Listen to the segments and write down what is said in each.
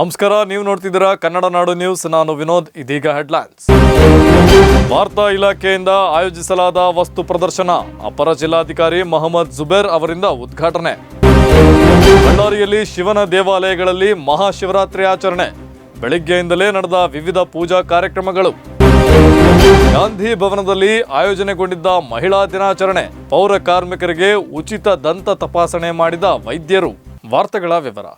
ನಮಸ್ಕಾರ, ನೀವು ನೋಡ್ತಿದ್ದೀರಾ ಕನ್ನಡ ನಾಡು ನ್ಯೂಸ್. ನಾನು ವಿನೋದ್, ಇದೀಗ ಹೆಡ್ಲೈನ್ಸ್. ವಾರ್ತಾ ಇಲಾಖೆಯಿಂದ ಆಯೋಜಿಸಲಾದ ವಸ್ತು ಪ್ರದರ್ಶನ, ಅಪರ ಜಿಲ್ಲಾಧಿಕಾರಿ ಮೊಹಮ್ಮದ್ ಜುಬೇರ್ ಅವರಿಂದ ಉದ್ಘಾಟನೆ. ಬಳ್ಳಾರಿಯಲ್ಲಿ ಶಿವನ ದೇವಾಲಯಗಳಲ್ಲಿ ಮಹಾಶಿವರಾತ್ರಿ ಆಚರಣೆ. ಬೆಳಿಗ್ಗೆಯಿಂದಲೇ ನಡೆದ ವಿವಿಧ ಪೂಜಾ ಕಾರ್ಯಕ್ರಮಗಳು. ಗಾಂಧಿ ಭವನದಲ್ಲಿ ಆಯೋಜನೆಗೊಂಡಿದ್ದ ಮಹಿಳಾ ದಿನಾಚರಣೆ, ಪೌರ ಕಾರ್ಮಿಕರಿಗೆ ಉಚಿತ ದಂತ ತಪಾಸಣೆ ಮಾಡಿದ ವೈದ್ಯರು. ವಾರ್ತೆಗಳ ವಿವರ.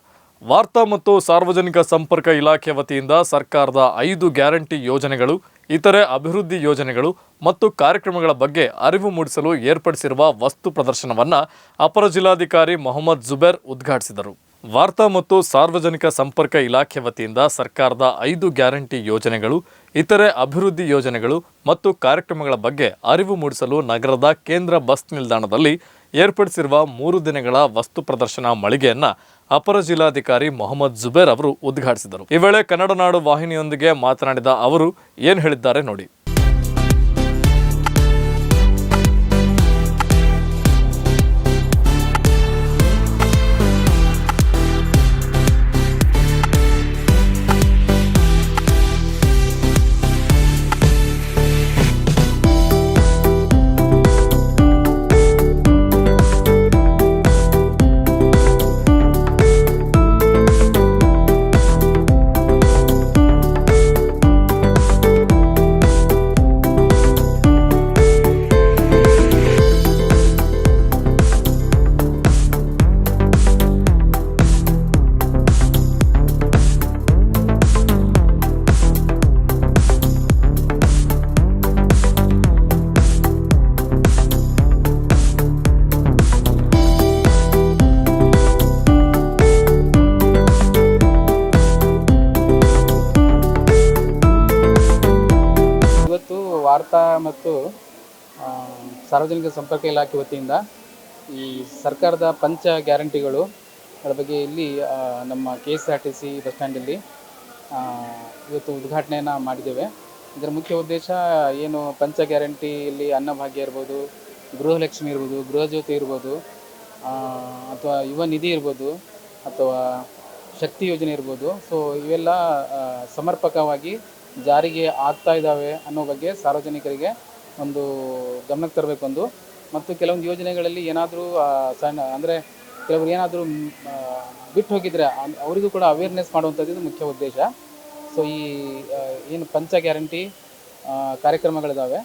ವಾರ್ತಾ ಮತ್ತು ಸಾರ್ವಜನಿಕ ಸಂಪರ್ಕ ಇಲಾಖೆ ವತಿಯಿಂದ ಸರ್ಕಾರದ ಐದು ಗ್ಯಾರಂಟಿ ಯೋಜನೆಗಳು, ಇತರೆ ಅಭಿವೃದ್ಧಿ ಯೋಜನೆಗಳು ಮತ್ತು ಕಾರ್ಯಕ್ರಮಗಳ ಬಗ್ಗೆ ಅರಿವು ಮೂಡಿಸಲು ಏರ್ಪಡಿಸಿರುವ ವಸ್ತು ಪ್ರದರ್ಶನವನ್ನು ಅಪರ ಜಿಲ್ಲಾಧಿಕಾರಿ ಮೊಹಮ್ಮದ್ ಜುಬೇರ್ ಉದ್ಘಾಟಿಸಿದರು. ವಾರ್ತಾ ಮತ್ತು ಸಾರ್ವಜನಿಕ ಸಂಪರ್ಕ ಇಲಾಖೆ ವತಿಯಿಂದ ಸರ್ಕಾರದ ಐದು ಗ್ಯಾರಂಟಿ ಯೋಜನೆಗಳು, ಇತರೆ ಅಭಿವೃದ್ಧಿ ಯೋಜನೆಗಳು ಮತ್ತು ಕಾರ್ಯಕ್ರಮಗಳ ಬಗ್ಗೆ ಅರಿವು ಮೂಡಿಸಲು ನಗರದ ಕೇಂದ್ರ ಬಸ್ ನಿಲ್ದಾಣದಲ್ಲಿ ಏರ್ಪಡಿಸಿರುವ ಮೂರು ದಿನಗಳ ವಸ್ತು ಪ್ರದರ್ಶನ ಮಳಿಗೆಯನ್ನ ಅಪರ ಜಿಲ್ಲಾಧಿಕಾರಿ ಮೊಹಮ್ಮದ್ ಜುಬೇರ್ ಅವರು ಉದ್ಘಾಟಿಸಿದರು. ಈ ವೇಳೆ ಕನ್ನಡ ನಾಡು ವಾಹಿನಿಯೊಂದಿಗೆ ಮಾತನಾಡಿದ ಅವರು, ಏನು ಹೇಳಿದ್ದಾರೆ ನೋಡಿ. ಸಾರ್ವಜನಿಕ ಸಂಪರ್ಕ ಇಲಾಖೆ ವತಿಯಿಂದ ಈ ಸರ್ಕಾರದ ಪಂಚ ಗ್ಯಾರಂಟಿಗಳು, ಅದರ ಬಗ್ಗೆ ಇಲ್ಲಿ ನಮ್ಮ K S R T C bus ಸ್ಟ್ಯಾಂಡಲ್ಲಿ ಇವತ್ತು ಉದ್ಘಾಟನೆಯನ್ನು ಮಾಡಿದ್ದೇವೆ. ಇದರ ಮುಖ್ಯ ಉದ್ದೇಶ ಏನು, ಪಂಚ ಗ್ಯಾರಂಟಿಯಲ್ಲಿ ಅನ್ನಭಾಗ್ಯ ಇರ್ಬೋದು, ಗೃಹಲಕ್ಷ್ಮಿ ಇರ್ಬೋದು ಗೃಹಜ್ಯೋತಿ ಇರ್ಬೋದು ಅಥವಾ ಯುವ ನಿಧಿ ಇರ್ಬೋದು, ಅಥವಾ ಶಕ್ತಿ ಯೋಜನೆ ಇರ್ಬೋದು. ಸೊ ಇವೆಲ್ಲ ಸಮರ್ಪಕವಾಗಿ ಜಾರಿಗೆ ಆಗ್ತಾ ಇದ್ದಾವೆ ಅನ್ನೋ ಬಗ್ಗೆ ಸಾರ್ವಜನಿಕರಿಗೆ ಒಂದು ಗಮನಕ್ಕೆ ತರಬೇಕು ಒಂದು ಮತ್ತು ಕೆಲವೊಂದು ಯೋಜನೆಗಳಲ್ಲಿ ಏನಾದರೂ ಸಣ್ಣ, ಅಂದರೆ ಕೆಲವರು ಏನಾದರೂ ಬಿಟ್ಟು ಹೋಗಿದ್ರೆ ಅವರಿಗೂ ಕೂಡ ಅವೇರ್ನೆಸ್ ಮಾಡುವಂಥದ್ದು ಮುಖ್ಯ ಉದ್ದೇಶ. ಸೊ ಈ ಏನು ಪಂಚ ಗ್ಯಾರಂಟಿ ಕಾರ್ಯಕ್ರಮಗಳಿದ್ದಾವೆ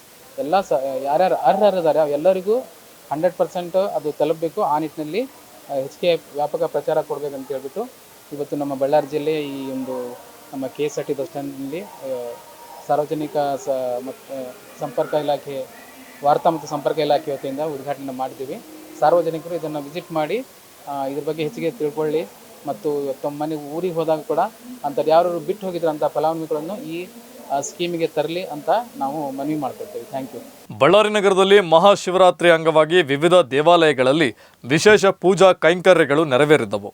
ಎಲ್ಲ ಸ, ಯಾರ್ಯಾರು ಅರ್ಹರಿದ್ದಾರೆ ಅವೆಲ್ಲರಿಗೂ ಹಂಡ್ರೆಡ್ ಪರ್ಸೆಂಟ್ ಅದು ತಲುಪಬೇಕು. ಆ ನಿಟ್ಟಿನಲ್ಲಿ ಹೆಚ್ಚಿಗೆ ವ್ಯಾಪಕ ಪ್ರಚಾರ ಕೊಡಬೇಕಂತ ಹೇಳ್ಬಿಟ್ಟು, ಇವತ್ತು ನಮ್ಮ ಬಳ್ಳಾರಿ ಜಿಲ್ಲೆ ಈ ಒಂದು ನಮ್ಮ K S R T bus ಸ್ಟ್ಯಾಂಡ್ನಲ್ಲಿ ಸಾರ್ವಜನಿಕ ಸ ಮತ್ತು ಸಂಪರ್ಕ ಇಲಾಖೆ, ವಾರ್ತಾ ಮತ್ತು ಸಂಪರ್ಕ ಇಲಾಖೆ ವತಿಯಿಂದ ಉದ್ಘಾಟನೆ ಮಾಡಿದ್ದೀವಿ. ಸಾರ್ವಜನಿಕರು ಇದನ್ನು ವಿಸಿಟ್ ಮಾಡಿ ಇದ್ರ ಬಗ್ಗೆ ಹೆಚ್ಚಿಗೆ ತಿಳ್ಕೊಳ್ಳಿ ಮತ್ತು ತಮ್ಮ ಮನೆ ಊರಿಗೆ ಹೋದಾಗ ಕೂಡ ಅಂಥದ್ದು ಯಾರು ಬಿಟ್ಟು ಹೋಗಿದ್ರಂಥ ಫಲಾನುಭವಿಗಳನ್ನು ಈ ಸ್ಕೀಮಿಗೆ ತರಲಿ ಅಂತ ನಾವು ಮನವಿ ಮಾಡ್ಕೊಳ್ತೇವೆ. Thank you. ಬಳ್ಳಾರಿ ನಗರದಲ್ಲಿ ಮಹಾಶಿವರಾತ್ರಿ ಅಂಗವಾಗಿ ವಿವಿಧ ದೇವಾಲಯಗಳಲ್ಲಿ ವಿಶೇಷ ಪೂಜಾ ಕೈಂಕರ್ಯಗಳು ನೆರವೇರಿದ್ದವು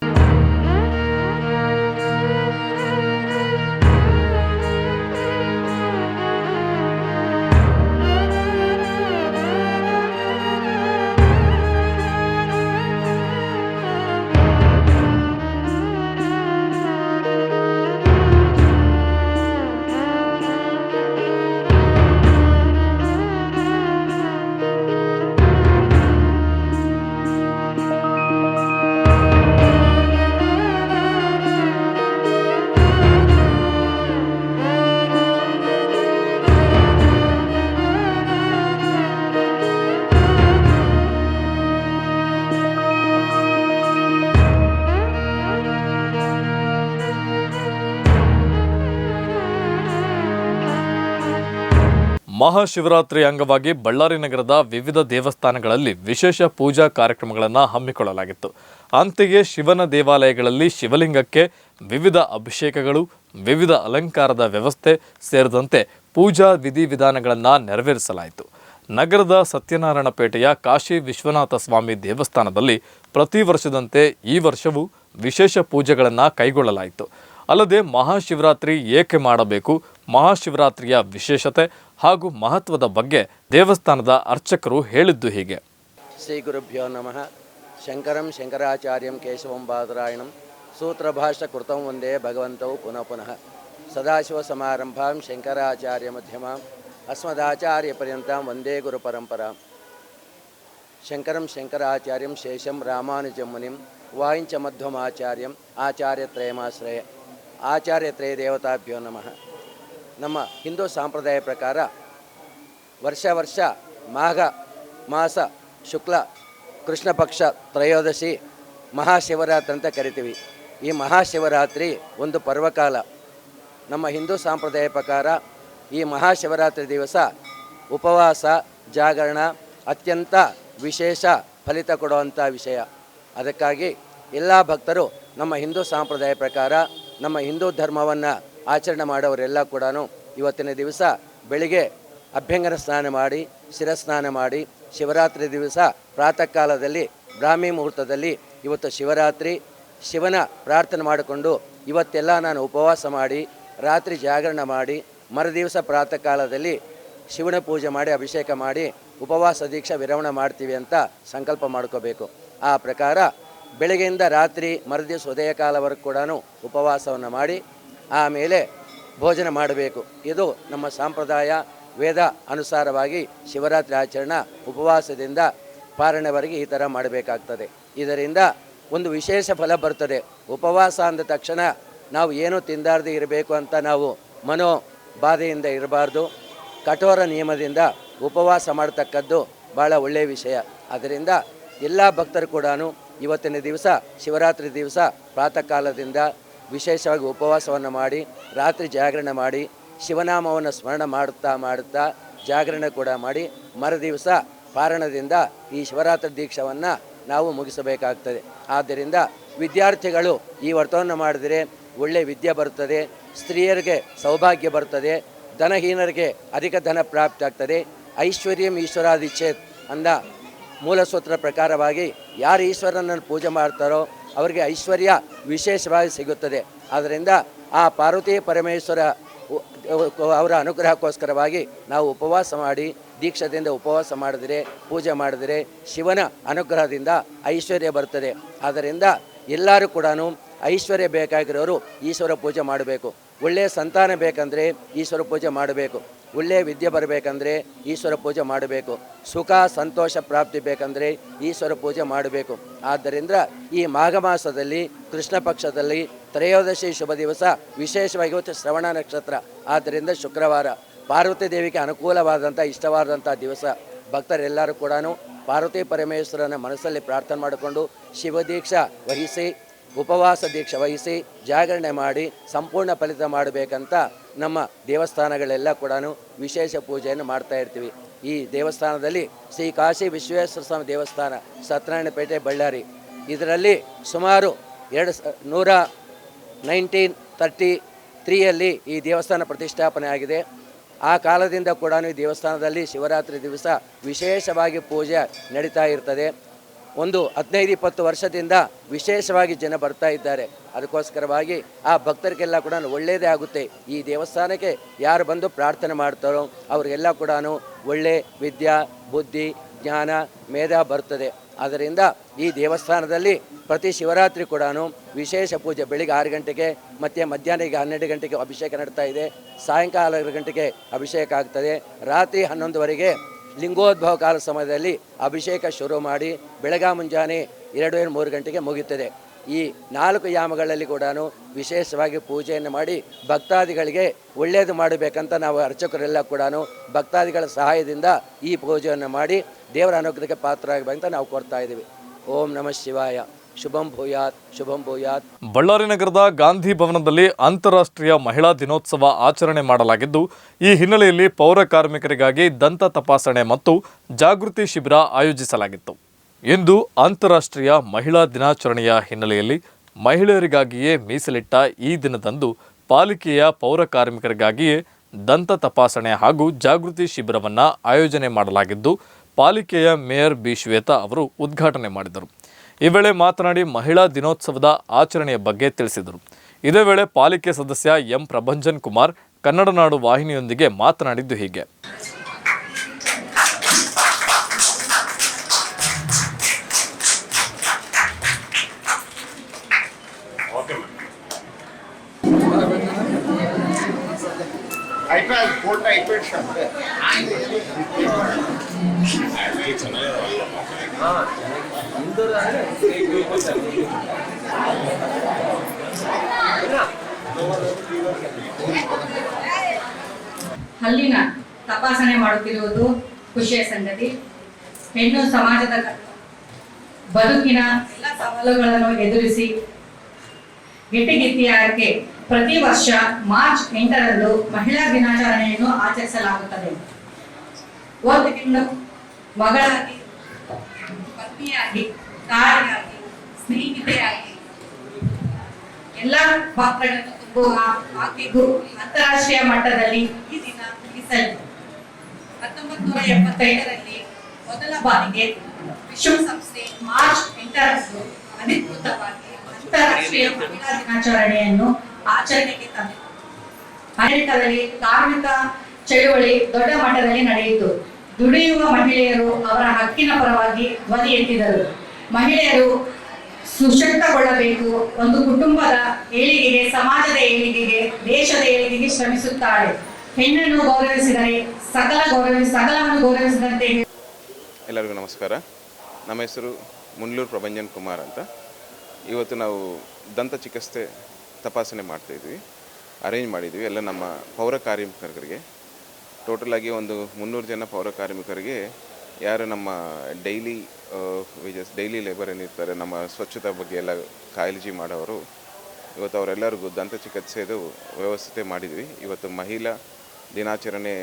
ಮಹಾಶಿವರಾತ್ರಿ ಅಂಗವಾಗಿ ಬಳ್ಳಾರಿ ನಗರದ ವಿವಿಧ ದೇವಸ್ಥಾನಗಳಲ್ಲಿ ವಿಶೇಷ ಪೂಜಾ ಕಾರ್ಯಕ್ರಮಗಳನ್ನು ಹಮ್ಮಿಕೊಳ್ಳಲಾಗಿತ್ತು. ಅಂತೆಯೇ ಶಿವನ ದೇವಾಲಯಗಳಲ್ಲಿ ಶಿವಲಿಂಗಕ್ಕೆ ವಿವಿಧ ಅಭಿಷೇಕಗಳು, ವಿವಿಧ ಅಲಂಕಾರದ ವ್ಯವಸ್ಥೆ ಸೇರಿದಂತೆ ಪೂಜಾ ವಿಧಿವಿಧಾನಗಳನ್ನು ನೆರವೇರಿಸಲಾಯಿತು. ನಗರದ ಸತ್ಯನಾರಾಯಣಪೇಟೆಯ ಕಾಶಿ ವಿಶ್ವನಾಥ ಸ್ವಾಮಿ ದೇವಸ್ಥಾನದಲ್ಲಿ ಪ್ರತಿ ವರ್ಷದಂತೆ ಈ ವರ್ಷವೂ ವಿಶೇಷ ಪೂಜೆಗಳನ್ನು ಕೈಗೊಳ್ಳಲಾಯಿತು. ಅಲ್ಲದೆ ಮಹಾಶಿವರಾತ್ರಿ ಏಕೆ ಮಾಡಬೇಕು, ಮಹಾಶಿವರಾತ್ರಿಯ ವಿಶೇಷತೆ ಹಾಗೂ ಮಹತ್ವದ ಬಗ್ಗೆ ದೇವಸ್ಥಾನದ ಅರ್ಚಕರು ಹೇಳಿದ್ದು ಹೀಗೆ ಶ್ರೀಗುರುಭ್ಯೋ ನಮಃ ಶಂಕರಂ ಶಂಕರಾಚಾರ್ಯಂ ಕೇಶವಂ ಬಾದರಾಯಣಂ ಸೂತ್ರಭಾಷ್ಯಕೃತಂ ವಂದೇ ಭಗವಂತವು ಪುನಃ ಪುನಃ ಸದಾಶಿವಸಮಾರಂಭಾಂ ಶಂಕರಾಚಾರ್ಯಮಧ್ಯಮಾಂ ಅಸ್ಮದಾಚಾರ್ಯಪರ್ಯಂತಾಂ ವಂದೇ ಗುರುಪರಂಪರಾಂ ಶಂಕರಂ ಶಂಕರಾಚಾರ್ಯಂ ಶೇಷಂ ರಾಮಾನುಜಂ ಮುನಿಂ ವಾಯಿಂಚ ಮಧ್ವಮಾಚಾರ್ಯಂ ಆಚಾರ್ಯತ್ರಯಮಾಶ್ರಯ ಆಚಾರ್ಯತ್ರಯ ದೇವತಾಭ್ಯೋ ನಮಃ ನಮ್ಮ ಹಿಂದೂ ಸಂಪ್ರದಾಯ ಪ್ರಕಾರ ವರ್ಷ ವರ್ಷ ಮಾಘ ಮಾಸ ಶುಕ್ಲ ಕೃಷ್ಣ ಪಕ್ಷ ತ್ರಯೋದಶಿ ಮಹಾಶಿವರಾತ್ರಿ ಅಂತ ಕರಿತೀವಿ. ಈ ಮಹಾಶಿವರಾತ್ರಿ ಒಂದು ಪರ್ವಕಾಲ. ನಮ್ಮ ಹಿಂದೂ ಸಂಪ್ರದಾಯ ಪ್ರಕಾರ ಈ ಮಹಾಶಿವರಾತ್ರಿ ದಿವಸ ಉಪವಾಸ, ಜಾಗರಣ ಅತ್ಯಂತ ವಿಶೇಷ ಫಲಿತ ಕೊಡುವಂಥ ವಿಷಯ. ಅದಕ್ಕಾಗಿ ಎಲ್ಲ ಭಕ್ತರು ನಮ್ಮ ಹಿಂದೂ ಸಂಪ್ರದಾಯ ಪ್ರಕಾರ ನಮ್ಮ ಹಿಂದೂ ಧರ್ಮವನ್ನು ಆಚರಣೆ ಮಾಡೋರೆಲ್ಲ ಕೂಡ ಇವತ್ತಿನ ದಿವಸ ಬೆಳಿಗ್ಗೆ ಅಭ್ಯಂಗನ ಸ್ನಾನ ಮಾಡಿ, ಶಿರಸ್ನಾನ ಮಾಡಿ, ಶಿವರಾತ್ರಿ ದಿವಸ ಪ್ರಾತಃ ಕಾಲದಲ್ಲಿ ಬ್ರಾಹ್ಮಿ ಮುಹೂರ್ತದಲ್ಲಿ ಇವತ್ತು ಶಿವರಾತ್ರಿ, ಶಿವನ ಪ್ರಾರ್ಥನೆ ಮಾಡಿಕೊಂಡು ಇವತ್ತೆಲ್ಲ ನಾನು ಉಪವಾಸ ಮಾಡಿ, ರಾತ್ರಿ ಜಾಗರಣ ಮಾಡಿ, ಮರುದಿವಸ ಪ್ರಾತಃ ಕಾಲದಲ್ಲಿ ಶಿವನ ಪೂಜೆ ಮಾಡಿ, ಅಭಿಷೇಕ ಮಾಡಿ, ಉಪವಾಸ, ದೀಕ್ಷಾ, ವಿರಮಣ ಮಾಡ್ತೀವಿ ಅಂತ ಸಂಕಲ್ಪ ಮಾಡ್ಕೋಬೇಕು. ಆ ಪ್ರಕಾರ ಬೆಳಗ್ಗೆಯಿಂದ ರಾತ್ರಿ ಮರುದಿವಸ ಉದಯ ಕಾಲವರೆಗೂ ಕೂಡ ಉಪವಾಸವನ್ನು ಮಾಡಿ ಆಮೇಲೆ ಭೋಜನ ಮಾಡಬೇಕು. ಇದು ನಮ್ಮ ಸಂಪ್ರದಾಯ ವೇದ ಅನುಸಾರವಾಗಿ ಶಿವರಾತ್ರಿ ಆಚರಣೆ ಉಪವಾಸದಿಂದ ಪಾರಣವರೆಗೆ ಈ ಥರ ಮಾಡಬೇಕಾಗ್ತದೆ. ಇದರಿಂದ ಒಂದು ವಿಶೇಷ ಫಲ ಬರ್ತದೆ. ಉಪವಾಸ ಅಂದ ತಕ್ಷಣ ನಾವು ಏನು ತಿಂದಾರ್ದು ಇರಬೇಕು ಅಂತ ನಾವು ಮನೋ ಬಾಧೆಯಿಂದ ಇರಬಾರ್ದು. ಕಠೋರ ನಿಯಮದಿಂದ ಉಪವಾಸ ಮಾಡತಕ್ಕದ್ದು ಭಾಳ ಒಳ್ಳೆಯ ವಿಷಯ. ಅದರಿಂದ ಎಲ್ಲ ಭಕ್ತರು ಕೂಡ ಇವತ್ತಿನ ದಿವಸ, ಶಿವರಾತ್ರಿ ದಿವಸ ಪ್ರಾತಃ ಕಾಲದಿಂದ ವಿಶೇಷವಾಗಿ ಉಪವಾಸವನ್ನು ಮಾಡಿ, ರಾತ್ರಿ ಜಾಗರಣೆ ಮಾಡಿ, ಶಿವನಾಮವನ್ನು ಸ್ಮರಣ ಮಾಡುತ್ತಾ ಮಾಡುತ್ತಾ ಜಾಗರಣೆ ಕೂಡ ಮಾಡಿ, ಮರುದಿವಸ ಪಾರಣದಿಂದ ಈ ಶಿವರಾತ್ರಿ ದೀಕ್ಷವನ್ನು ನಾವು ಮುಗಿಸಬೇಕಾಗ್ತದೆ. ಆದ್ದರಿಂದ ವಿದ್ಯಾರ್ಥಿಗಳು ಈ ವ್ರತವನ್ನು ಮಾಡಿದರೆ ಒಳ್ಳೆ ವಿದ್ಯೆ ಬರುತ್ತದೆ, ಸ್ತ್ರೀಯರಿಗೆ ಸೌಭಾಗ್ಯ ಬರುತ್ತದೆ, ಧನಹೀನರಿಗೆ ಅಧಿಕ ಧನ ಪ್ರಾಪ್ತಿ ಆಗ್ತದೆ. ಐಶ್ವರ್ಯಂ ಈಶ್ವರಾದಿಚ್ಛೇದ್ ಅಂದ ಮೂಲಸೂತ್ರ ಪ್ರಕಾರವಾಗಿ ಯಾರು ಈಶ್ವರನನ್ನು ಪೂಜೆ ಮಾಡ್ತಾರೋ ಅವರಿಗೆ ಐಶ್ವರ್ಯ ವಿಶೇಷವಾಗಿ ಸಿಗುತ್ತದೆ. ಆದ್ದರಿಂದ ಆ ಪಾರ್ವತಿ ಪರಮೇಶ್ವರ ಅವರ ಅನುಗ್ರಹಕ್ಕೋಸ್ಕರವಾಗಿ ನಾವು ಉಪವಾಸ ಮಾಡಿ ದೀಕ್ಷದಿಂದ ಉಪವಾಸ ಮಾಡಿದರೆ, ಪೂಜೆ ಮಾಡಿದರೆ ಶಿವನ ಅನುಗ್ರಹದಿಂದ ಐಶ್ವರ್ಯ ಬರುತ್ತದೆ. ಆದ್ದರಿಂದ ಎಲ್ಲರೂ ಕೂಡ ಐಶ್ವರ್ಯ ಬೇಕಾಗಿರೋರು ಈಶ್ವರ ಪೂಜೆ ಮಾಡಬೇಕು. ಒಳ್ಳೆಯ ಸಂತಾನ ಬೇಕಂದರೆ ಈಶ್ವರ ಪೂಜೆ ಮಾಡಬೇಕು. ಒಳ್ಳೆಯ ವಿದ್ಯೆ ಬರಬೇಕಂದ್ರೆ ಈಶ್ವರ ಪೂಜೆ ಮಾಡಬೇಕು. ಸುಖ, ಸಂತೋಷ, ಪ್ರಾಪ್ತಿ ಬೇಕಂದರೆ ಈಶ್ವರ ಪೂಜೆ ಮಾಡಬೇಕು. ಆದ್ದರಿಂದ ಈ ಮಾಘ ಮಾಸದಲ್ಲಿ ಕೃಷ್ಣ ಪಕ್ಷದಲ್ಲಿ ತ್ರಯೋದಶಿ ಶುಭ ದಿವಸ ವಿಶೇಷವಾಗಿ ಇವತ್ತು ಶ್ರವಣ ನಕ್ಷತ್ರ. ಆದ್ದರಿಂದ ಶುಕ್ರವಾರ ಪಾರ್ವತಿ ದೇವಿಗೆ ಅನುಕೂಲವಾದಂಥ, ಇಷ್ಟವಾದಂಥ ದಿವಸ. ಭಕ್ತರೆಲ್ಲರೂ ಕೂಡ ಪಾರ್ವತಿ ಪರಮೇಶ್ವರನ ಮನಸ್ಸಲ್ಲಿ ಪ್ರಾರ್ಥನೆ ಮಾಡಿಕೊಂಡು ಶಿವದೀಕ್ಷಾ ವಹಿಸಿ ಉಪವಾಸ ದೀಕ್ಷೆ ವಹಿಸಿ ಜಾಗರಣೆ ಮಾಡಿ ಸಂಪೂರ್ಣ ಫಲಿತ ಮಾಡಬೇಕಂತ ನಮ್ಮ ದೇವಸ್ಥಾನಗಳೆಲ್ಲ ಕೂಡ ವಿಶೇಷ ಪೂಜೆಯನ್ನು ಮಾಡ್ತಾ ಇರ್ತೀವಿ. ಈ ದೇವಸ್ಥಾನದಲ್ಲಿ ಶ್ರೀ ಕಾಶಿ ವಿಶ್ವೇಶ್ವರ ಸ್ವಾಮಿ ದೇವಸ್ಥಾನ, ಸತ್ಯನಾರಾಯಣಪೇಟೆ, ಬಳ್ಳಾರಿ. ಇದರಲ್ಲಿ ಸುಮಾರು ಎರಡು ನೂರ ನೈನ್ಟೀನ್ ತರ್ಟಿ ತ್ರೀಯಲ್ಲಿ ಈ ದೇವಸ್ಥಾನ ಪ್ರತಿಷ್ಠಾಪನೆ ಆಗಿದೆ. ಆ ಕಾಲದಿಂದ ಕೂಡ ಈ ದೇವಸ್ಥಾನದಲ್ಲಿ ಶಿವರಾತ್ರಿ ದಿವಸ ವಿಶೇಷವಾಗಿ ಪೂಜೆ ನಡೀತಾ ಇರ್ತದೆ. ಒಂದು ಹದಿನೈದು, ಇಪ್ಪತ್ತು ವರ್ಷದಿಂದ ವಿಶೇಷವಾಗಿ ಜನ ಬರ್ತಾ ಇದ್ದಾರೆ. ಅದಕ್ಕೋಸ್ಕರವಾಗಿ ಆ ಭಕ್ತರಿಗೆಲ್ಲ ಕೂಡ ಒಳ್ಳೆಯದೇ ಆಗುತ್ತೆ. ಈ ದೇವಸ್ಥಾನಕ್ಕೆ ಯಾರು ಬಂದು ಪ್ರಾರ್ಥನೆ ಮಾಡ್ತಾರೋ ಅವರಿಗೆಲ್ಲ ಕೂಡ ಒಳ್ಳೆ ವಿದ್ಯಾ, ಬುದ್ಧಿ, ಜ್ಞಾನ, ಮೇಧ ಬರ್ತದೆ. ಅದರಿಂದ ಈ ದೇವಸ್ಥಾನದಲ್ಲಿ ಪ್ರತಿ ಶಿವರಾತ್ರಿ ಕೂಡ ವಿಶೇಷ ಪೂಜೆ. ಬೆಳಿಗ್ಗೆ ಆರು ಗಂಟೆಗೆ ಮತ್ತು ಮಧ್ಯಾಹ್ನ ಈಗ ಹನ್ನೆರಡು ಗಂಟೆಗೆ ಅಭಿಷೇಕ ನಡೀತಾ ಇದೆ. ಸಾಯಂಕಾಲ ಗಂಟೆಗೆ ಅಭಿಷೇಕ ಆಗ್ತದೆ. ರಾತ್ರಿ ಹನ್ನೊಂದುವರೆಗೆ ಲಿಂಗೋದ್ಭವ ಕಾಲ ಸಮಯದಲ್ಲಿ ಅಭಿಷೇಕ ಶುರು ಮಾಡಿ ಬೆಳಗ ಮುಂಜಾನೆ ಎರಡು ಏನು ಮೂರು ಗಂಟೆಗೆ ಮುಗಿಯುತ್ತದೆ. ಈ ನಾಲ್ಕು ಯಾಮಗಳಲ್ಲಿ ಕೂಡ ವಿಶೇಷವಾಗಿ ಪೂಜೆಯನ್ನು ಮಾಡಿ ಭಕ್ತಾದಿಗಳಿಗೆ ಒಳ್ಳೆಯದು ಮಾಡಬೇಕಂತ ನಾವು ಅರ್ಚಕರೆಲ್ಲ ಕೂಡ ಭಕ್ತಾದಿಗಳ ಸಹಾಯದಿಂದ ಈ ಪೂಜೆಯನ್ನು ಮಾಡಿ ದೇವರ ಅನುಗ್ರಹಕ್ಕೆ ಪಾತ್ರರಾಗಬೇಕಂತ ನಾವು ಕೋರ್ತಾ ಇದ್ದೀವಿ. ಓಂ ನಮಃ ಶಿವಾಯ. ಶುಭಂ ಭೂಯಾತ್ ಶುಭಂ ಭೂಯಾತ್. ಬಳ್ಳಾರಿ ನಗರದ ಗಾಂಧಿ ಭವನದಲ್ಲಿ ಅಂತಾರಾಷ್ಟ್ರೀಯ ಮಹಿಳಾ ದಿನೋತ್ಸವ ಆಚರಣೆ ಮಾಡಲಾಗಿದ್ದು, ಈ ಹಿನ್ನೆಲೆಯಲ್ಲಿ ಪೌರ ಕಾರ್ಮಿಕರಿಗಾಗಿ ದಂತ ತಪಾಸಣೆ ಮತ್ತು ಜಾಗೃತಿ ಶಿಬಿರ ಆಯೋಜಿಸಲಾಗಿತ್ತು. ಇಂದು ಅಂತಾರಾಷ್ಟ್ರೀಯ ಮಹಿಳಾ ದಿನಾಚರಣೆಯ ಹಿನ್ನೆಲೆಯಲ್ಲಿ ಮಹಿಳೆಯರಿಗಾಗಿಯೇ ಮೀಸಲಿಟ್ಟ ಈ ದಿನದಂದು ಪಾಲಿಕೆಯ ಪೌರ ಕಾರ್ಮಿಕರಿಗಾಗಿಯೇ ದಂತ ತಪಾಸಣೆ ಹಾಗೂ ಜಾಗೃತಿ ಶಿಬಿರವನ್ನು ಆಯೋಜನೆ ಮಾಡಲಾಗಿದ್ದು, ಪಾಲಿಕೆಯ ಮೇಯರ್ ಬಿ. ಶ್ವೇತಾ ಅವರು ಉದ್ಘಾಟನೆ ಮಾಡಿದರು. ಈ ವೇಳೆ ಮಾತನಾಡಿ ಮಹಿಳಾ ದಿನೋತ್ಸವದ ಆಚರಣೆಯ ಬಗ್ಗೆ ತಿಳಿಸಿದರು. ಇದೇ ವೇಳೆ ಪಾಲಿಕೆ ಸದಸ್ಯ ಎಂ ಪ್ರಭಂಜನ್ ಕುಮಾರ್ ಕನ್ನಡ ನಾಡು ವಾಹಿನಿಯೊಂದಿಗೆ ಮಾತನಾಡಿದ್ದು ಹೀಗೆ. ಹಲ್ಲಿನ ತಪಾಸಣೆ ಮಾಡುತ್ತಿರುವುದು ಖುಷಿಯ ಸಂಗತಿ. ಹೆಣ್ಣು ಸಮಾಜದ ಬದುಕಿನ ಎಲ್ಲ ಸವಾಲುಗಳನ್ನು ಎದುರಿಸಿ ಗೆಟ್ಟಿಗೆತ್ತಿಯಾರಕ್ಕೆ ಪ್ರತಿ ವರ್ಷ ಮಾರ್ಚ್ ಎಂಟರಂದು ಮಹಿಳಾ ದಿನಾಚರಣೆಯನ್ನು ಆಚರಿಸಲಾಗುತ್ತದೆ. ಒಂದು ಹೆಣ್ಣು ಮಗಳಾಗಿ, ಪತ್ನಿಯಾಗಿ, ತಾಯಿಯಾಗಿ, ಸ್ನೇಹಿತೆಯಾಗಿ ಎಲ್ಲ ಪಾತ್ರಗಳನ್ನು ತುಂಬುವ ಆಕೆಗೂ ಅಂತಾರಾಷ್ಟ್ರೀಯ ಮಟ್ಟದಲ್ಲಿ ಈ ದಿನ ಮೀಸಲಿದೆ ಹತ್ತೊಂಬತ್ತು ನೂರ ಎಪ್ಪತ್ತೈದರಲ್ಲಿ ಮೊದಲ ಬಾರಿಗೆ ವಿಶ್ವಸಂಸ್ಥೆ ಮಾರ್ಚ್ ಎಂಟರಂದು ಅಧಿಕೃತವಾಗಿ ಅಂತಾರಾಷ್ಟ್ರೀಯ ಮಹಿಳಾ ದಿನಾಚರಣೆಯನ್ನು ಆಚರಣೆಗೆ ತಂದಿತು ಅಮೆರಿಕದಲ್ಲಿ ಕಾರ್ಮಿಕ ಚಳುವಳಿ ದೊಡ್ಡ ಮಟ್ಟದಲ್ಲಿ ನಡೆಯಿತು. ದುಡಿಯುವ ಮಹಿಳೆಯರು ಅವರ ಹಕ್ಕಿನ ಪರವಾಗಿ ಧ್ವನಿ ಎತ್ತಿದರು. ಮಹಿಳೆಯರು ಸುಶಕ್ತಗೊಳ್ಳಬೇಕು. ಒಂದು ಕುಟುಂಬದ ಏಳಿಗೆಗೆ, ಸಮಾಜದ ಏಳಿಗೆಗೆ, ದೇಶದ ಏಳಿಗೆಗೆ ಶ್ರಮಿಸುತ್ತಾಳೆ ಹೆಣ್ಣನ್ನು ಗೌರವಿಸಿದರೆ ಸಕಲ ಗೌರವ, ಸಕಲವನ್ನು ಗೌರವಿಸಿದಂತೆ ಎಲ್ಲರಿಗೂ ನಮಸ್ಕಾರ. ನಮ್ಮ ಹೆಸರು ಮುನ್ಲೂರು ಪ್ರಭಂಜನ್ ಕುಮಾರ್ ಅಂತ. ಇವತ್ತು ನಾವು ದಂತ ಚಿಕಿತ್ಸೆ ತಪಾಸಣೆ ಮಾಡ್ತಾಯಿದ್ವಿ ಅರೇಂಜ್ ಮಾಡಿದ್ವಿ. ಎಲ್ಲ ನಮ್ಮ ಪೌರ ಕಾರ್ಮಿಕರಿಗೆ ಟೋಟಲಾಗಿ ಒಂದು ಮುನ್ನೂರು ಜನ ಪೌರ ಕಾರ್ಮಿಕರಿಗೆ, ಯಾರು ನಮ್ಮ ಡೈಲಿ ವೇಜಸ್ ಡೈಲಿ ಲೇಬರ್ ಏನಿರ್ತಾರೆ, ನಮ್ಮ ಸ್ವಚ್ಛತೆ ಬಗ್ಗೆ ಎಲ್ಲ ಕಾಳಜಿ ಮಾಡೋರು, ಇವತ್ತು ಅವರೆಲ್ಲರಿಗೂ ದಂತ ಚಿಕಿತ್ಸೆದು ವ್ಯವಸ್ಥೆ ಮಾಡಿದ್ವಿ. ಇವತ್ತು ಮಹಿಳಾ ದಿನಾಚರಣೆ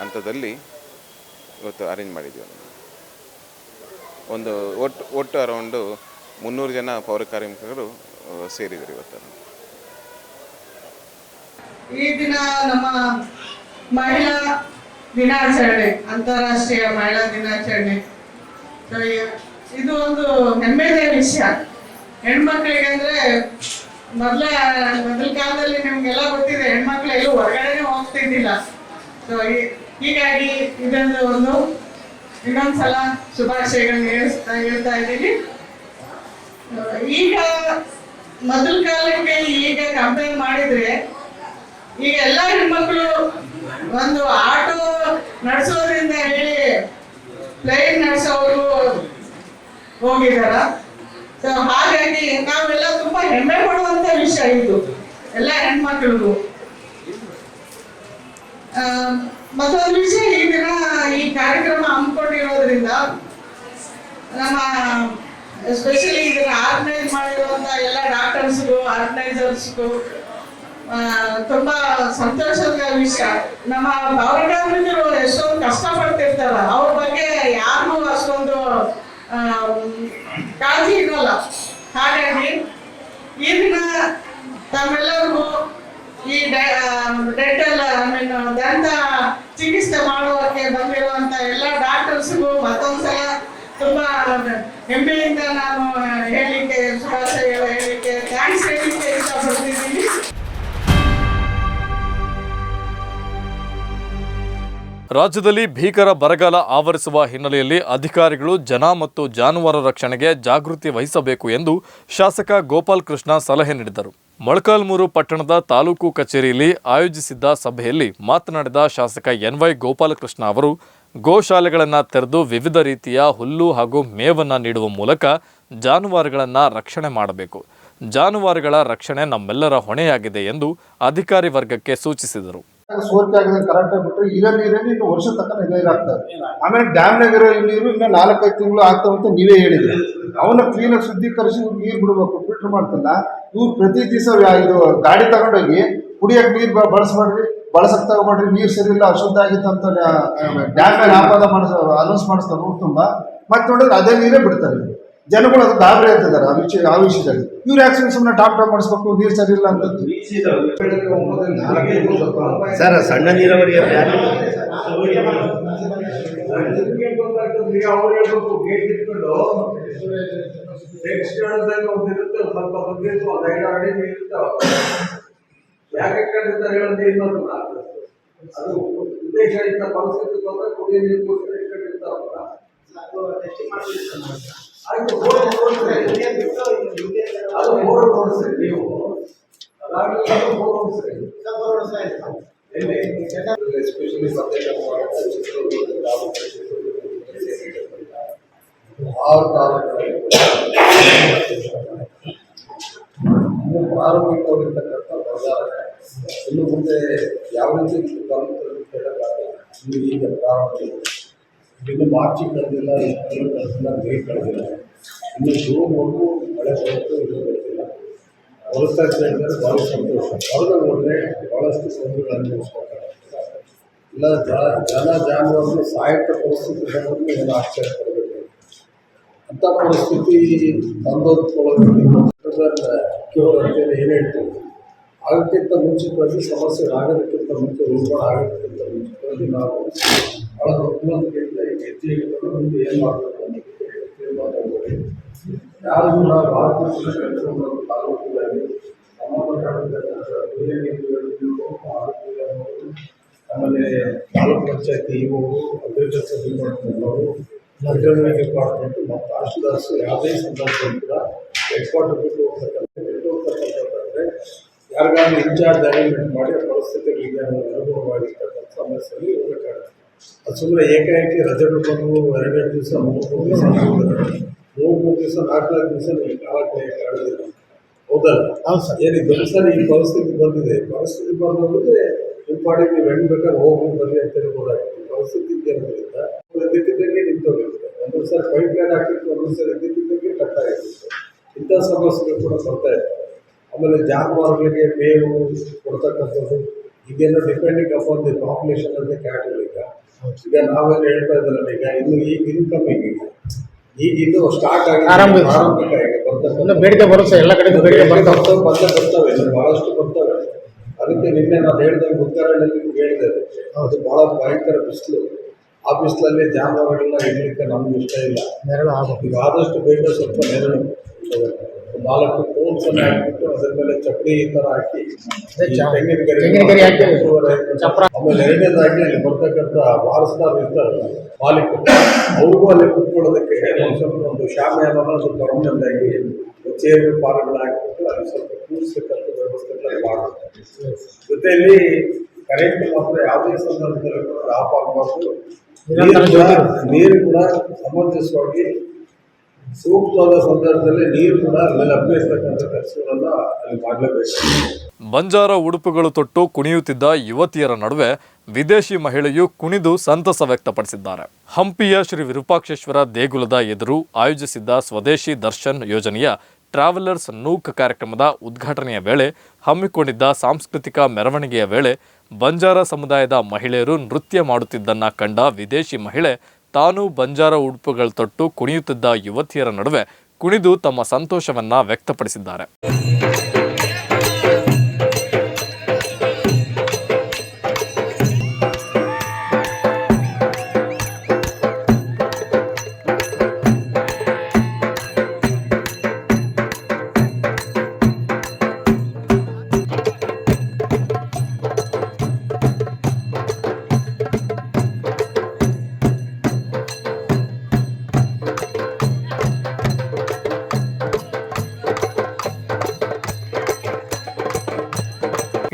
ಹಂತದಲ್ಲಿ ಇವತ್ತು ಅರೇಂಜ್ ಮಾಡಿದ್ವಿ. ಒಂದು ಒಟ್ಟು ಒಟ್ಟು ಅರೌಂಡು ಮುನ್ನೂರು ಜನ ಪೌರ ಕಾರ್ಮಿಕರು ಸೇರಿದರು ಇವತ್ತು. ಈ ದಿನ ನಮ್ಮ ಮಹಿಳಾ ದಿನಾಚರಣೆ, ಅಂತಾರಾಷ್ಟ್ರೀಯ ಮಹಿಳಾ ದಿನಾಚರಣೆ. ಇದು ಒಂದು ಹೆಮ್ಮೆಯ ವಿಷಯ. ಹೆಣ್ಮಕ್ಳಿಗೆ ಅಂದ್ರೆ ಮೊದಲ ಮೊದಲ ಕಾಲದಲ್ಲಿ ನಿಮ್ಗೆಲ್ಲ ಗೊತ್ತಿದೆ, ಹೆಣ್ಮಕ್ಳು ಎಲ್ಲೂ ಹೊರಗಡೆನೆ ಹೋಗ್ತಿದ್ದಿಲ್ಲ. ಸೊ ಹೀಗಾಗಿ ಇದೊಂದು ಒಂದು ಇನ್ನೊಂದ್ಸಲ ಶುಭಾಶಯಗಳನ್ನ ಹೇಳ್ತಾ ಹೇಳ್ತಾ ಇದ್ದೀನಿ. ಈಗ ಮೊದಲ ಕಾಲಕ್ಕೆ ಈಗ ಕಂಪೇರ್ ಮಾಡಿದ್ರೆ ಈಗ ಎಲ್ಲ ಹೆಣ್ಮಕ್ಳು ಒಂದು ಆಟೋ ನಡೆಸೋದ್ರಿಂದ ಹೇಳಿ ಪ್ಲೇನ್ ನಡೆಸೋರು ಹೋಗಿದಾರ. ಸೊ ಹಾಗಾಗಿ ನಾವೆಲ್ಲ ತುಂಬಾ ಹೆಮ್ಮೆ ಪಡುವಂತ ವಿಷಯ ಇದು, ಎಲ್ಲ ಹೆಣ್ಮಕ್ಳಿಗೂ. ಮತ್ತೊಂದು ವಿಷಯ, ಈ ದಿನ ಈ ಕಾರ್ಯಕ್ರಮ ಹಮ್ಮಿಕೊಂಡಿರೋದ್ರಿಂದ ನಮ್ಮ ಎಸ್ಪೆಷಲಿ ಇದನ್ನ ಆರ್ಗನೈಸ್ ಮಾಡಿರುವಂತ ಎಲ್ಲ ಡಾಕ್ಟರ್ಸ್ಗೂ ಆರ್ಗನೈಸರ್ಸ್ಗೂ ತುಂಬಾ ಸಂತೋಷದ ವಿಷಯ. ನಮ್ಮ ಪೌರ ಎಷ್ಟೊಂದು ಎಷ್ಟೊಂದು ಕಷ್ಟಪಡ್ತಿರ್ತಾರ. ಅವ್ರ ಬಗ್ಗೆ ಯಾರು ಅಷ್ಟೊಂದು ಕಾಳಜಿ ಇರೋಲ್ಲ ಹಾಗಾಗಿ ಈ ದಿನ ತಮ್ಮೆಲ್ಲರಿಗೂ ಈ ಡೆಂಟಲ್, ಐ ಮೀನ್ ದಂತ ಚಿಕಿತ್ಸೆ ಮಾಡುವಕ್ಕೆ ಬಂದಿರುವಂತ ಎಲ್ಲ ಡಾಕ್ಟರ್ಸ್ಗೂ ಮತ್ತೊಂದ್ಸಲ ತುಂಬಾ ಹೆಮ್ಮೆಯಿಂದ ನಾನು ಹೇಳಿಕೆ ರಾಜ್ಯದಲ್ಲಿ ಭೀಕರ ಬರಗಾಲ ಆವರಿಸುವ ಹಿನ್ನೆಲೆಯಲ್ಲಿ ಅಧಿಕಾರಿಗಳು ಜನ ಮತ್ತು ಜಾನುವಾರು ರಕ್ಷಣೆಗೆ ಜಾಗೃತಿ ವಹಿಸಬೇಕು ಎಂದು ಶಾಸಕ ಗೋಪಾಲ್ ಕೃಷ್ಣ ಸಲಹೆ ನೀಡಿದರು. ಮೊಳಕಾಲ್ಮೂರು ಪಟ್ಟಣದ ತಾಲೂಕು ಕಚೇರಿಯಲ್ಲಿ ಆಯೋಜಿಸಿದ್ದ ಸಭೆಯಲ್ಲಿ ಮಾತನಾಡಿದ ಶಾಸಕ ಎನ್ವೈ ಗೋಪಾಲಕೃಷ್ಣ ಅವರು, ಗೋಶಾಲೆಗಳನ್ನು ತೆರೆದು ವಿವಿಧ ರೀತಿಯ ಹುಲ್ಲು ಹಾಗೂ ಮೇವನ್ನು ನೀಡುವ ಮೂಲಕ ಜಾನುವಾರುಗಳನ್ನು ರಕ್ಷಣೆ ಮಾಡಬೇಕು. ಜಾನುವಾರುಗಳ ರಕ್ಷಣೆ ನಮ್ಮೆಲ್ಲರ ಹೊಣೆಯಾಗಿದೆ ಎಂದು ಅಧಿಕಾರಿ ವರ್ಗಕ್ಕೆ ಸೂಚಿಸಿದರು. ಸೋರಿಕೆ ಆಗಿದೆ ಕರೆಕ್ಟ್ ಬಿಟ್ಟರೆ ಇರೋ ನೀರಲ್ಲಿ ಇನ್ನು ವರ್ಷ ತನಕ ನೀರಾಗ್ತವೆ ಆಮೇಲೆ ಡ್ಯಾಮ್ನಾಗ ಇರೋ ನೀರು ಇನ್ನು ನಾಲ್ಕೈದು ತಿಂಗಳು ಆಗ್ತಾವ ಅಂತ ನೀವೇ ಹೇಳಿದ್ರಿ. ಅವನ್ನ ಕ್ಲೀನಾಗಿ ಶುದ್ಧೀಕರಿಸಿ ನೀರು ಬಿಡಬೇಕು ಫಿಲ್ಟರ್ ಮಾಡ್ತಲ್ಲ. ಇವ್ರು ಪ್ರತಿ ದಿವಸ ಇದು ಗಾಡಿ ತಗೊಂಡೋಗಿ ಕುಡಿಯೋಕೆ ನೀರು ಬಳಸ್ಬೇಡ್ರಿ ಬಳಸಕ್ ತಗೋಬೇಡ್ರಿ, ನೀರು ಸರಿ ಇಲ್ಲ, ಅಶುದ್ಧ ಆಗಿತ್ತು ಅಂತ ಡ್ಯಾಮ್ ಮೇಲೆ ಆಪಾದ ಮಾಡಿಸ್ ಅನೌನ್ಸ್ ಮಾಡಿಸ್ತಾರೆ ಊರು ತುಂಬ. ಮತ್ತೆ ನೋಡಿದ್ರೆ ಅದೇ ನೀರೇ ಬಿಡ್ತಾರೆ. ಜನಗಳು ಅದು ಗಾಬರಿ ಅಂತಿದ್ದಾರೆ ಆ ವಿಷಯ ಆ ವಿಷಯದಲ್ಲಿ. ಇವ್ರು ಆಕ್ಸಿಡೆಂಟ್ ಸುಮ್ಮನೆ ಟಾಪ್ ಟಾಪ್ ಮಾಡಿಸ್ಬೇಕು ನೀರು ಸರಿ ಇಲ್ಲ ಅಂತ ಸರ್ ಸಣ್ಣ ನೀರಾವರಿ ಯಾಕೆ ಕಂಡಿರ್ತಾರೆ ಹೇಳಂತ ಇನ್ನೊಂದಲ್ಲ ಅದು ಉದ್ದೇಶ ಇಂಥ ಪರಿಸ್ಥಿತಿ ಕುಡಿಯ ನೀರಿಗೋಸ್ಕರ ಇಟ್ಕೊಂಡಿರ್ತಾರಲ್ಲ ಆಯ್ತು ಬೋರ್ ನೋಡಿಸ್ರಿ. ಅದು ಬೋರ್ ನೋಡಿಸ್ರಿ ನೀವು ಅದಾಗಲಿ ಬೋರ್ ನೋಡಿಸ್ರಿ ಎಲ್ಲಿ ಎಸ್ಪೆಷಲಿ ಎಸ್ಪೆಷಲಿ ಫತೇಗಢ ಮಾಡುತ್ತೆ ಚಿತ್ರದುರ್ಗ ತಾಲೂಕು ಆರು ತಾಲೂಕುಗಳಲ್ಲಿ ಇನ್ನು ಪ್ರಾರಂಭಿಕವಾಗಿರ್ತಕ್ಕಂಥ ಬಜಾರ್ ಇನ್ನು ಮುಂದೆ ಯಾವ ರೀತಿ ಬರುತ್ತೆ ಅಂತ ಹೇಳೋಕ್ಕಾಗಲ್ಲ ಇನ್ನು ಈಗ ಪ್ರಾರಂಭ ಇನ್ನು ಮಾರ್ಚ್ ಕಳೆದಿಲ್ಲ ಏಪ್ರಿಲ್ ಕಳೆದಿಲ್ಲ ಮೇ ಕಳೆದಿಲ್ಲ. ಇನ್ನು ಜೂನ್ವರೆಗೂ ಮಳೆ ಬರುತ್ತೆ ಇನ್ನೂ ಗೊತ್ತಿಲ್ಲ ಬರುತ್ತಾ ಹೇಳಿದ್ರೆ ಭಾಳ ಸಂತೋಷ. ಹೊರಗೆ ಹೋದರೆ ಭಾಳಷ್ಟು ಸೌಂದರ್ಯಗಳನ್ನು ಇಲ್ಲ ಜನ ಜಾನುವಾರು ಸಾಯಕ ಪರಿಸ್ಥಿತಿ ಏನು ಆಶ್ಚರ್ಯ ಪಡಬೇಕು ಅಂಥ ಪರಿಸ್ಥಿತಿ ತಂದೊಂದ್ಕೊಳ್ಳೋದಕ್ಕೆ ಕ್ಯೂರ್ ಅಂತೇಳಿ ಏನು ಹೇಳ್ತೀವಿ? ಆಗಕ್ಕಿಂತ ಮುಂಚಿತವಾಗಿ ಸಮಸ್ಯೆ ಆಗೋದಕ್ಕಿಂತ ಮುಂಚೆ ರೂಪ ಆಗೋದಕ್ಕಿಂತ ಮುಂಚಿತವಾಗಿ ನಾವು ಈ ಹೆಜ್ಜೆ ಇಟ್ಕೊಂಡು ಮುಂದೆ ಏನು ಮಾಡಬೇಕು ಅಂತ ಯಾರು ನಾವು ಯಾರಿಗೂ ನಾವು ಭಾರತ ತಾಲೂಕಿನಲ್ಲಿ ಆಮೇಲೆ ತಾಲೂಕು ಪಂಚಾಯತಿ ಇವು ಅಗ್ರಿಕಲ್ಚರ್ ಡಿಪಾರ್ಟ್ಮೆಂಟ್ನವರು ನಗರಗಳಿಗೆ ಡಿಪಾರ್ಟ್ಮೆಂಟ್ ಮತ್ತು ತಹಶೀಲ್ದಾರ್ಸ್ ಯಾವುದೇ ಸಂದರ್ಭದಲ್ಲಿ ಕೂಡ ಹೆಡ್ ಕ್ವಾರ್ಟರ್ ಬಿಟ್ಟು ಹೋಗ್ತಕ್ಕಂಥ ಯಾರಿಗಾದ್ರೂ ಇನ್ಚಾರ್ಜ್ ಅರೇಂಜ್ಮೆಂಟ್ ಮಾಡಿ ಆ ಪರಿಸ್ಥಿತಿಗಳಿಗೆ ಅನುಗುಣವಾಗಿರ್ತಕ್ಕಂಥ ಸಮಸ್ಯೆಯಲ್ಲಿ ಹೋಗಬೇಕಾಗುತ್ತೆ ಅದು ಸುಮ್ಮನೆ ಏಕಾಏಕಿ ರಜೆ ಬಂದು ಎರಡೆರಡು ದಿವಸ ಮೂರು ಮೂರು ದಿವಸ ಮೂರು ಮೂರು ದಿವಸ ನಾಲ್ಕು ನಾಲ್ಕು ದಿವಸ ನೀವು ಕಾಲ ಕಾಡೋದಿಲ್ಲ ಹೌದಲ್ಲ? ಹಾಂ ಸರ್. ಏನಿದೆ? ಸರ್ ಈ ಪರಿಸ್ಥಿತಿ ಬಂದಿದೆ. ಪರಿಸ್ಥಿತಿ ಬಂದ್ರೆ ನಿಮ್ಮ ಪಾಡಿಗೆ ನೀವು ಹೆಣ್ಣು ಬೇಕಾದ್ರೆ ಹೋಗಿ ಬರಲಿ ಅಂತ ಹೇಳ್ಬೋದಾಗಿತ್ತು. ಪರಿಸ್ಥಿತಿ ಇರೋದ್ರಿಂದ ಇದ್ದಕ್ಕಿದ್ದಂಗೆ ನಿಂತೋಗಿರುತ್ತೆ. ಒಂದೊಂದು ಸರ್ ಪೈಪ್ ಲೈನ್ ಹಾಕಿತ್ತು ಒಂದೊಂದು ಸರ್ ಇದ್ದಕ್ಕಿದ್ದಂಗೆ ಕಟ್ ಆಗಿತ್ತು ಇಂಥ ಸಮಸ್ಯೆಗಳು ಕೂಡ ಬರ್ತಾ ಇರ್ತವೆ. ಆಮೇಲೆ ಜಾನುವಾರುಗಳಿಗೆ ಮೇವು ಕೊಡ್ತಕ್ಕಂಥದ್ದು ಇದೆಲ್ಲ ಡಿಪೆಂಡಿಂಗ್ ಅಪಾನ್ ದಿ ಪಾಪ್ಯುಲೇಷನ್ ಅಂತ ಕ್ಯಾಟಲ್ ಈಗ. ಈಗ ನಾವೇನು ಹೇಳ್ತಾ ಇದ್ರಲ್ಲ ಈಗ ಇನ್ನು ಈಗ ಇನ್ಕಮಿಂಗ್ ಈಗ ಈಗ ಇನ್ನು ಸ್ಟಾರ್ಟ್ ಆಗಿ ಆರಂಭಿಕ. ಆರಂಭಿಕ ಈಗ ಬರ್ತಕ್ಕಂಥ ಬೇಡಿಕೆ ಬರುತ್ತೆ ಎಲ್ಲ ಕಡೆ ಬೇಡಿಕೆ ಬರ್ತವೆ. ಬಂದೇ ಬರ್ತವೆ ಬಹಳಷ್ಟು ಭಾಳಷ್ಟು ಬರ್ತವೆ. ಅದಕ್ಕೆ ನಿನ್ನೆ ನಾನು ಹೇಳಿದಾಗ ನಿಮ್ಗೆ ಹೇಳಿದೆ. ಅದು ಭಾಳ ಭಯಂಕರ ಬಿಸಿಲು. ಆ ಬಿಸಿಲಲ್ಲಿ ಜಾನುವಾರುಗಳನ್ನ ಇಡಲಿಕ್ಕೆ ನಮ್ಗೆ ಇಷ್ಟ ಇಲ್ಲ. ನೆರಳು ಈಗ ಆದಷ್ಟು ಬೇಗ ಸ್ವಲ್ಪ ನೆರಳು. ನಾಲ್ಕು ಕೋನ್ಸ್ ಅನ್ನ ಹಾಕ್ಬಿಟ್ಟು ಅದ್ರ ಮೇಲೆ ಚಪ್ಪಡಿ ಈ ಥರ ಹಾಕಿ ಈ ಚ- ತೆಂಗಿನ ಗರಿ ತೆಂಗಿನ ಗರಿ ಹಾಕಿ ಒಂದೂವರೆ ಐದು ಆಮೇಲೆ ಎರಡನೇದಾಗಿ ಅಲ್ಲಿ ಬರ್ತಕ್ಕಂಥ ವಾರಸ್ದಾರ್ ಇರ್ತಾರಲ್ಲ ಮಾಲೀಕರು ಅವ್ರಿಗೂ ಅಲ್ಲಿ ಕುತ್ಕೊಳ್ಳೋದಕ್ಕೆ ಒಂದು ಸ್ವಲ್ಪ ಒಂದು ಶಾಮಿಯಾನ ಒಂದು ಪರ್ಮನೆಂಟ್ ಆಗಿ ಚೇರ್ ಪಾರ್ಗಳು ಹಾಕಿಬಿಟ್ಟು ಅಲ್ಲಿ ಸ್ವಲ್ಪ ಕೂರಿಸ್ತಕ್ಕಂಥ ವ್ಯವಸ್ಥೆಗಳನ್ನ ಮಾಡಬೇಕು ಜೊತೆಯಲ್ಲಿ ಕರೆಂಟ್ ಮಾತ್ರ ಯಾವುದೇ ಸಂದರ್ಭದಲ್ಲಿ ಆಫ್ ಆಗಬಾರ್ದು ನೀರು ಕೂಡ ಸಮಂಜಸವಾಗಿ ಸೂಕ್ತವಾದ ಸಂದರ್ಭದಲ್ಲಿ ನೀರು ಕೂಡ ಲಭ್ಯ ಇರ್ತಕ್ಕಂಥ ಅಲ್ಲಿ ಮಾಡಲೇಬೇಕು. ಬಂಜಾರ ಉಡುಪುಗಳು ತೊಟ್ಟು ಕುಣಿಯುತ್ತಿದ್ದ ಯುವತಿಯರ ನಡುವೆ ವಿದೇಶಿ ಮಹಿಳೆಯು ಕುಣಿದು ಸಂತಸ ವ್ಯಕ್ತಪಡಿಸಿದ್ದಾರೆ. ಹಂಪಿಯ ಶ್ರೀ ವಿರೂಪಾಕ್ಷೇಶ್ವರ ದೇಗುಲದ ಎದುರು ಆಯೋಜಿಸಿದ್ದ ಸ್ವದೇಶಿ ದರ್ಶನ್ ಯೋಜನೆಯ ಟ್ರಾವೆಲರ್ಸ್ ನೂಕ್ ಕಾರ್ಯಕ್ರಮದ ಉದ್ಘಾಟನೆಯ ವೇಳೆ ಹಮ್ಮಿಕೊಂಡಿದ್ದ ಸಾಂಸ್ಕೃತಿಕ ಮೆರವಣಿಗೆಯ ವೇಳೆ ಬಂಜಾರ ಸಮುದಾಯದ ಮಹಿಳೆಯರು ನೃತ್ಯ ಮಾಡುತ್ತಿದ್ದನ್ನ ಕಂಡ ವಿದೇಶಿ ಮಹಿಳೆ ತಾನು ಬಂಜಾರ ಉಡುಪುಗಳು ತೊಟ್ಟು ಕುಣಿಯುತ್ತಿದ್ದ ಯುವತಿಯರ ನಡುವೆ ಕುಣಿದು ತಮ್ಮ ಸಂತೋಷವನ್ನ ವ್ಯಕ್ತಪಡಿಸಿದ್ದಾರೆ.